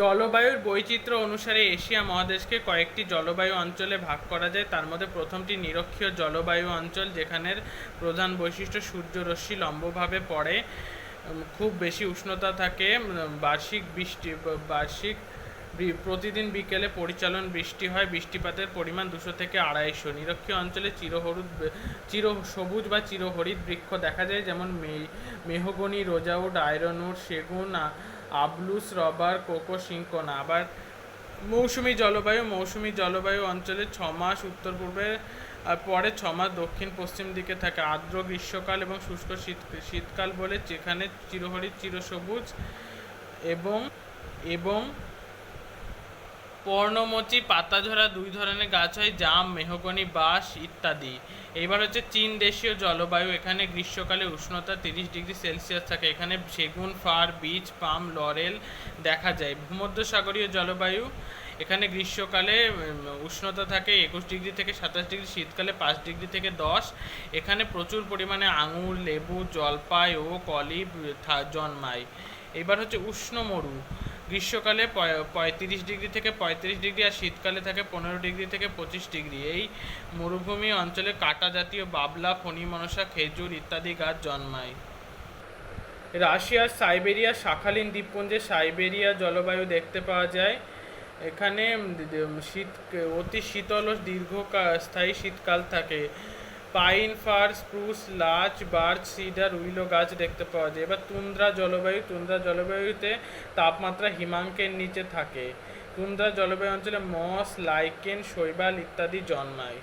জলবায়ুর বৈচিত্র্য অনুসারে এশিয়া মহাদেশকে কয়েকটি জলবায়ু অঞ্চলে ভাগ করা যায়। তার মধ্যে প্রথমটি নিরক্ষীয় জলবায়ু অঞ্চল, যেখানের প্রধান বৈশিষ্ট্য সূর্যরশ্মি লম্বভাবে পড়ে খুব বেশি উষ্ণতা থাকে বার্ষিক বৃষ্টি বার্ষিক প্রতিদিন বিকেলে পরিচালন বৃষ্টি হয়। বৃষ্টিপাতের পরিমাণ দুশো থেকে আড়াইশো। নিরক্ষীয় অঞ্চলে চিরহলুদ ব- চির সবুজ বা চিরহরিৎ বৃক্ষ দেখা যায়, যেমন মে- মেহগনি রোজাউড আয়রনুড সেগুন আবলুস, রবার, কোকো সিঙ্কোনা আবার মৌসুমী জলবায়ু মৌসুমী জলবায়ু অঞ্চলে ছ মাস উত্তর পূর্বে পরে ছ মাস দক্ষিণ পশ্চিম দিকে থাকে। আর্দ্র গ্রীষ্মকাল এবং শুষ্ক শীত শীতকাল বলে, যেখানে চিরহরিৎ, চিরসবুজ এবং এবং পর্ণমোচী, পাতাঝরা দুই ধরনের গাছ হয়, জাম, মেহগনি, বাঁশ ইত্যাদি। এবার হচ্ছে চীন দেশীয় জলবায়ু, এখানে গ্রীষ্মকালে উষ্ণতা তিরিশ ডিগ্রি সেলসিয়াস থাকে। এখানে সেগুন, ফার বীচ পাম, লরেল দেখা যায়। ভূমধ্যসাগরীয় জলবায়ু, এখানে গ্রীষ্মকালে উষ্ণতা থাকে একুশ ডিগ্রি থেকে সাতাশ ডিগ্রি, শীতকালে পাঁচ ডিগ্রি থেকে দশ। এখানে প্রচুর পরিমাণে আঙুর, লেবু, জলপাই ও কলিব জন্মায়। এবার হচ্ছে উষ্ণ মরু। গ্রীষ্মকালে পঁয়ত্রিশ ডিগ্রি থেকে পঁয়ত্রিশ ডিগ্রি আর শীতকালে থাকে পনেরো ডিগ্রি থেকে পঁচিশ ডিগ্রি। এই মরুভূমি অঞ্চলে কাটা জাতীয় বাবলা ফণিমনসা খেজুর ইত্যাদি গাছ জন্মায়। রাশিয়ার সাইবেরিয়া, শাখালিন দ্বীপপুঞ্জে সাইবেরিয়া জলবায়ু দেখতে পাওয়া যায়। এখানে শীত, অতি শীতল ও দীর্ঘ স্থায়ী শীতকাল থাকে। Pine fir spruce larch, birch, cedar, willow গাছ দেখতে পাওয়া যায়। এবার তুন্দ্রা জলবায়ু, তুন্দ্রা জলবায়ুতে তাপমাত্রা হিমাঙ্কের নিচে থাকে। তুন্দ্রা জলবায়ু অঞ্চলে মস, লাইকেন, শৈবাল ইত্যাদি জন্মায়।